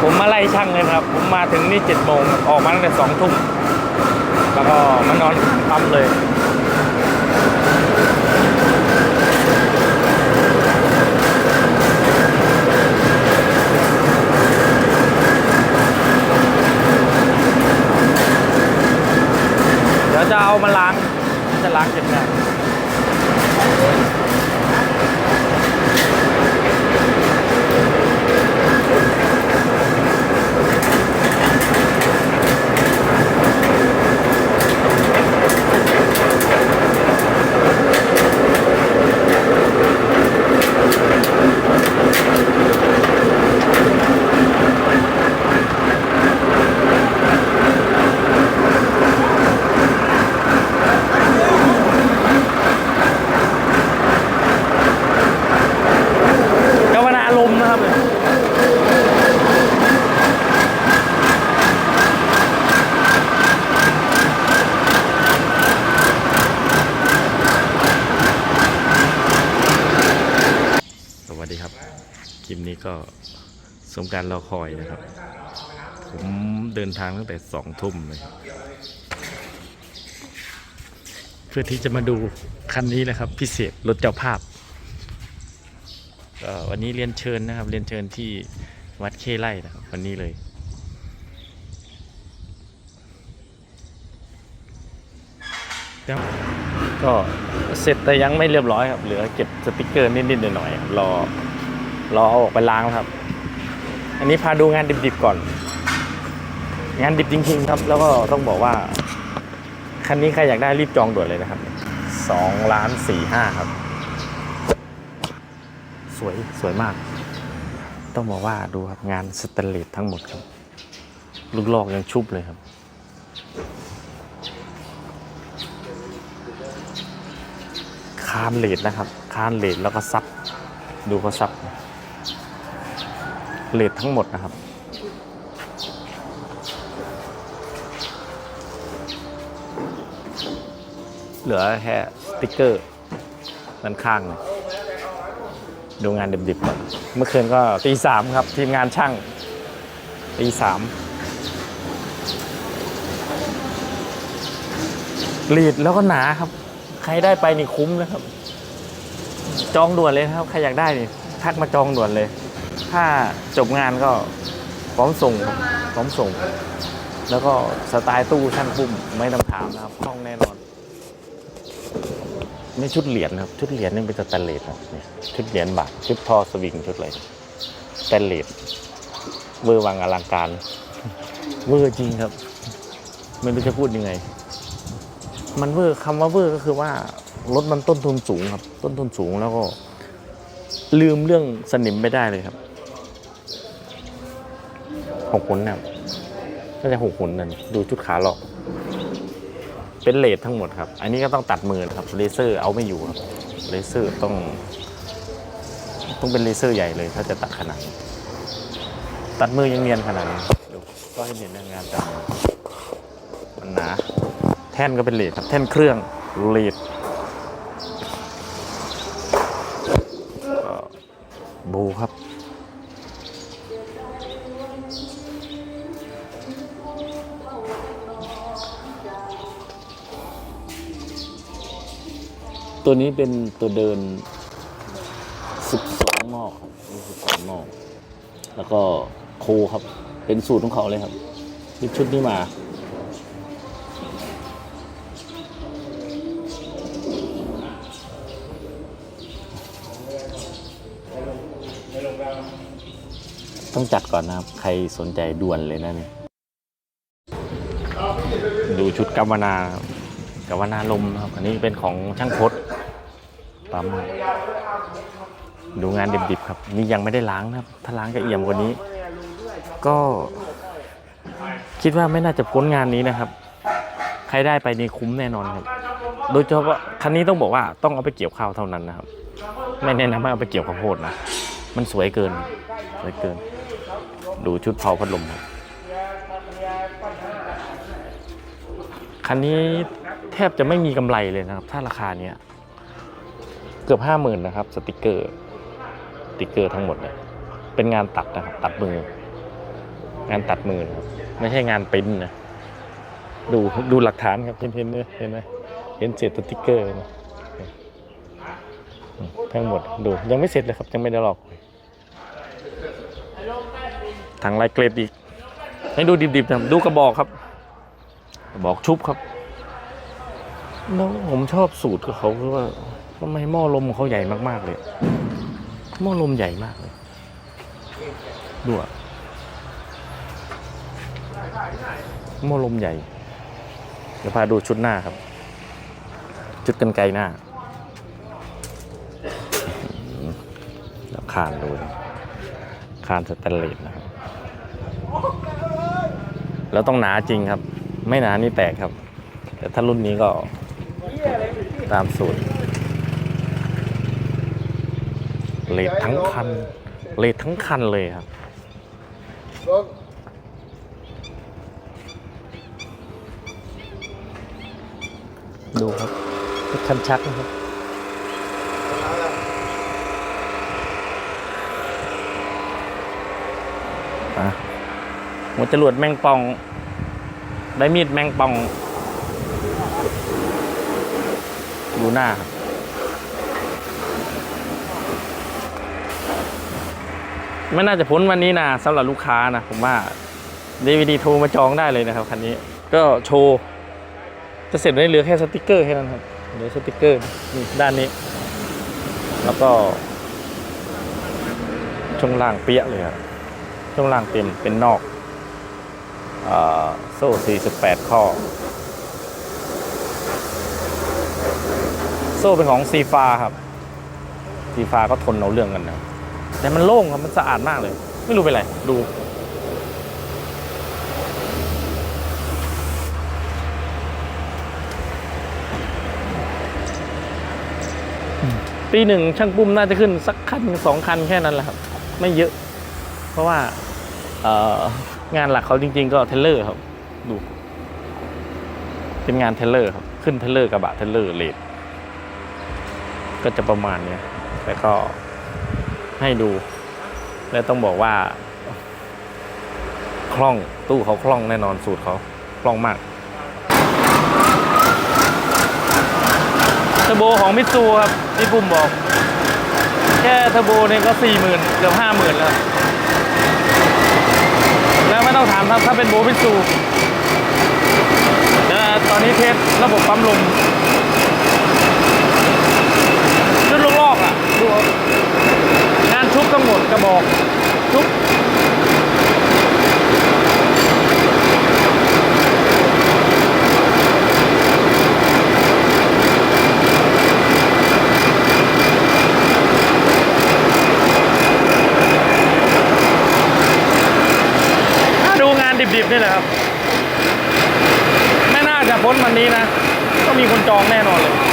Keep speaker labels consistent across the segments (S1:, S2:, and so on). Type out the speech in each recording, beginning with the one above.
S1: ผมมาไล่ช่างเลยครับ ผมมาถึงนี่เจ็ดโมงออกมาตั้งแต่สองทุ่มแล้วก็มานอนปั๊มเลยเดี๋ยวจะเอามาล้าง จะล้างเก็บงานกาลมนะครับสวัสดีครับ คลิปนี้ก็สมการรอคอยนะครับ ผมเดินทางตั้งแต่สองทุ่มเลย เพื่อที่จะมาดูคันนี้นะครับ พิเศษรถเจ้าภาพ ก็วันนี้เรียนเชิญนะครับ เรียนเชิญที่วัดเคไล่นะครับ วันนี้เลยก็เสร็จแต่ยังไม่เรียบร้อยครับ เหลือเก็บสติกเกอร์นิดๆหน่อยๆครับรอรอเอาออกไปล้างครับ อันนี้พาดูงานดิบๆก่อน งานดิบจริงๆครับ แล้วก็ต้องบอกว่า คันนี้ใครอยากได้รีบจองด่วนเลยนะครับสองล้านสี่ห้าครับ วยสวยมาก ต้องบอกว่าดูครับงานสแตนเลสทั้งหมดครับ ลูกลอกยังชุบเลยครับ คานเลดนะครับ คานเลดแล้วก็ซับ ดูเขาซับ เลดทั้งหมดนะครับเหลือแค่สติกเกอร์ด้านข้าง ดูงานดิบๆก่อนเมื่อคืนก็ตีสามครับ ทีมงานช่างตีสามลีดแล้วก็หนาครับ ใครได้ไปนี่คุ้มนะครับ จองด่วนเลยนะครับ ใครอยากได้นี่ทักมาจองด่วนเลย ถ้าจบงานก็พร้อมส่งพร้อมส่ง แล้วก็สไตล์ตู้ช่างปุ้มไม่ต้องถามนะครับคล่องแน่นอน ไม่ชุดเหรียญครับ ชุดเหรียญนี่เป็นสแตนเลสครับเนี่ยชุดเหรียญบาทชุดทอสวิงชุดอะไรสแตนเลสเวอร์วังอลังการ เวอร์จริงครับ ไม่รู้จะพูดยังไง มันเวอร์คำว่าเวอร์ก็คือว่ารถมันต้นทุนสูงครับ ต้นทุนสูงแล้วก็ ลืมเรื่องสนิมไม่ได้เลยครับหกหุนเนี่ยน่าจะหกหุนนั่นดูชุดขาหลอก เป็นเลททั้งหมดครับ อันนี้ก็ต้องตัดมือนะครับเลเซอร์เอาไม่อยู่ครับเลเซอร์ต้อง ต้องเป็นเลเซอร์ใหญ่เลย ถ้าจะตัดขนาดนี้ตัดมือยังเนียนขนาดนี้ดูก็ให้เห็นในงานตัดมันหนาแท่นก็เป็นเลทครับ แท่นเครื่องเลทบูครับ ตัวนี้เป็นตัวเดิน 12หม้อครับนี่12หม้อแล้วก็โคครับ เป็นสูตรของเขาเลยครับที่ชุดนี้มา ต้องจัดก่อนนะครับ ใครสนใจด่วนเลยนะเนี่ยดูชุดกัมวนากัมวนาลมนะครับ อันนี้เป็นของช่างพด ปั๊มดูงานดิบๆครับ นี่ยังไม่ได้ล้างนะครับ ถ้าล้างจะเอี่ยมกว่านี้ ก็คิดว่าไม่น่าจะพ้นงานนี้นะครับ ใครได้ไปนี่คุ้มแน่นอนครับ โดยเฉพาะคันนี้ต้องบอกว่าต้องเอาไปเกี่ยวข้าวเท่านั้นนะครับ ไม่แนะนำให้เอาไปเกี่ยวข้าวโพดนะ มันสวยเกิน สวยเกิน ดูชุดเผาพัดลมครับคันนี้แทบจะไม่มีกำไรเลยนะครับ ถ้าราคาเนี้ย เกือบห้าหมื่นนะครับ สติกเกอร์ติกเกอร์ทั้งหมดเลยเป็นงานตัดนะครับ ตัดมือ งานตัดมือนะครับ ไม่ใช่งานปริ้นนะ ดูดูหลักฐานครับเห็นเห็นเห็นไหมเห็นเศษสติกเกอร์นะทั้งหมดดูยังไม่เสร็จเลยครับ ยังไม่ได้หลอกทางลายเกรดอีก ให้ดูดิบๆนะดูกระบอกครับกระบอกชุบครับแล้วผมชอบสูตรของเขาคือว่า ทำไมหม้อลมของเขาใหญ่มาก ๆ เลย หม้อลมใหญ่มากเลยดูอะหม้อลมใหญ่เดี๋ยวพาดูชุดหน้าครับ ชุดกันไกลหน้าแล้วคานดูนคานสแตนเลสนะครับ แล้วต้องหนาจริงครับ ไม่หนานี่แตกครับ แต่ถ้ารุ่นนี้ก็ตามสูตร เลททั้งคัน เลททั้งคันเลยครับ ดูครับคันชักนะครับอะหัวจรวดแมงปอง ได้มีดแมงปอง ดูหน้าครับ ไม่น่าจะพ้นวันนี้นะสำหรับลูกค้านะผมว่าดีวีดีโทรมาจองได้เลยนะครับคันนี้ ก็โชว์จะเสร็จได้เหลือแค่สติกเกอร์แค่นั้นครับเหลือสติกเกอร์นี่ด้านนี้ แล้วก็ช่วงล่างเปี้ยเลยครับช่วงล่างเต็มเป็นนอกอโซ่ 48 ข้อ โซ่เป็นของซีฟาครับซีฟาก็ทนเอาเรื่องกันนะ แต่มันโล่งครับมันสะอาดมากเลย ไม่รู้เป็นไรดู ปีหนึ่งช่างปุ้มน่าจะขึ้นสักคันสองคันแค่นั้นแหละครับ ไม่เยอะ เพราะว่าเองานหลักเขาจริง ๆ ก็เทเลอร์ครับ ดู เป็นงานเทเลอร์ครับ ขึ้นเทเลอร์กระบะเทเลอร์เลดก็จะประมาณเนี้ยแต่ก็ ให้ดู และต้องบอกว่า คล่องตู้เขาคล่องแน่นอนสูตรเขาคล่องมากเทอร์โบของมิตซูครับที่ปุ้มบอก แค่เทอร์โบเนี่ยก็สี่หมื่นเกือบห้าหมื่นแล้วแล้วไม่ต้องถามครับถ้าเป็นโบวิซูแต่ตอนนี้เทสระบบปั๊มลมชุดลูกลอกอะดูครับ งานชุบทั้งหมดกระบอกชุบถ้าดูงานดิบๆนี่แหละครับ ไม่น่าจะพ้นวันนี้นะ ก็มีคนจองแน่นอนเลย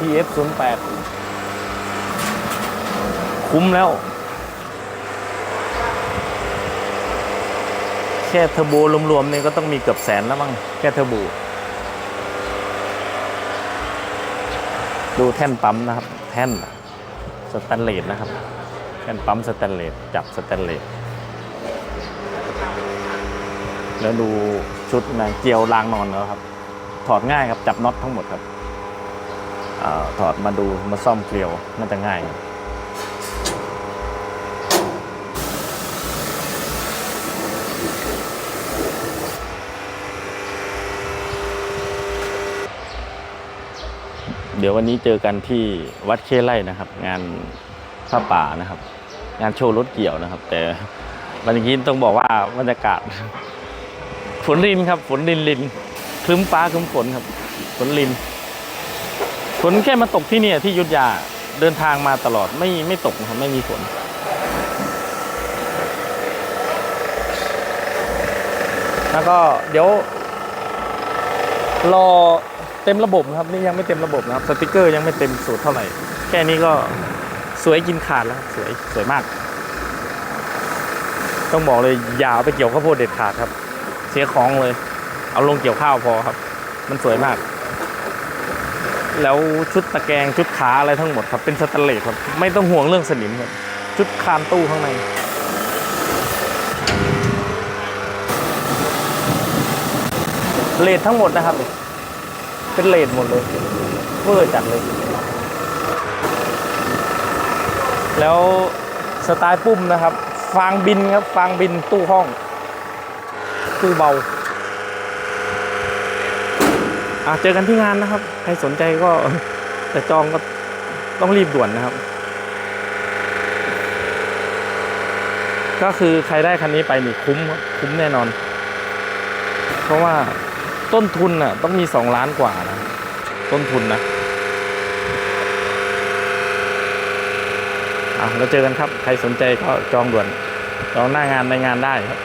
S1: TF08 คุ้มแล้ว แค่เทอร์โบรวมๆเนี่ยก็ต้องมีเกือบแสนแล้วมั้งแค่เทอร์โบ ดูแท่นปั๊มนะครับ แท่นสแตนเลสนะครับ แท่นปั๊มสแตนเลสจับสแตนเลสแล้วดูชุดนะเจียวรางนอนแล้วครับ ถอดง่ายครับ จับน็อตทั้งหมดครับ ถอดมาดูมาซ่อมเกลียวน่าจะง่ายเดี๋ยววันนี้เจอกันที่วัดเคไร่นะครับ งานผ้าป่านะครับ งานโชว์รถเกี่ยวนะครับ แต่วันนี้ต้องบอกว่าบรรยากาศ ฝนรินครับ ฝนรินรินคลึ้มฟ้าคลึ้มฝนครับ ฝนริน ฝนแค่มาตกที่เนี่ยที่ยุทธยาเดินทางมาตลอดไม่ไม่ตกนะครับไม่มีฝนแล้วก็เดี๋ยว รอเต็มระบบนะครับนี่ยังไม่เต็มระบบนะครับสติกเกอร์ยังไม่เต็มสูตรเท่าไหร่ แค่นี้ก็สวยกินขาดแล้วสวยสวยมาก ต้องบอกเลยอย่าเอาไปเกี่ยวข้าวโพดเด็ดขาดครับ เสียของเลย เอาลงเกี่ยวข้าวพอครับ มันสวยมาก แล้วชุดตะแกรงชุดขาอะไรทั้งหมดครับเป็นสแตนเลสครับไม่ต้องห่วงเรื่องสนิมครับชุดคานตู้ข้างในเลททั้งหมดนะครับ เป็นเลทหมดเลยเวอร์จัดเลย แล้วสไตล์ปุ้มนะครับ ฟางบินครับ ฟางบินตู้ห้อง ตู้เบา อะเจอกันที่งานนะครับ ใครสนใจก็จะจองก็ต้องรีบด่วนนะครับ ก็คือใครได้คันนี้ไปนี่คุ้มคุ้มแน่นอน เพราะว่าต้นทุนน่ะต้องมีสองล้านกว่านะ ต้นทุนนะอะเราเจอกันครับ ใครสนใจก็จองด่วน จองหน้างานในงานได้ครับ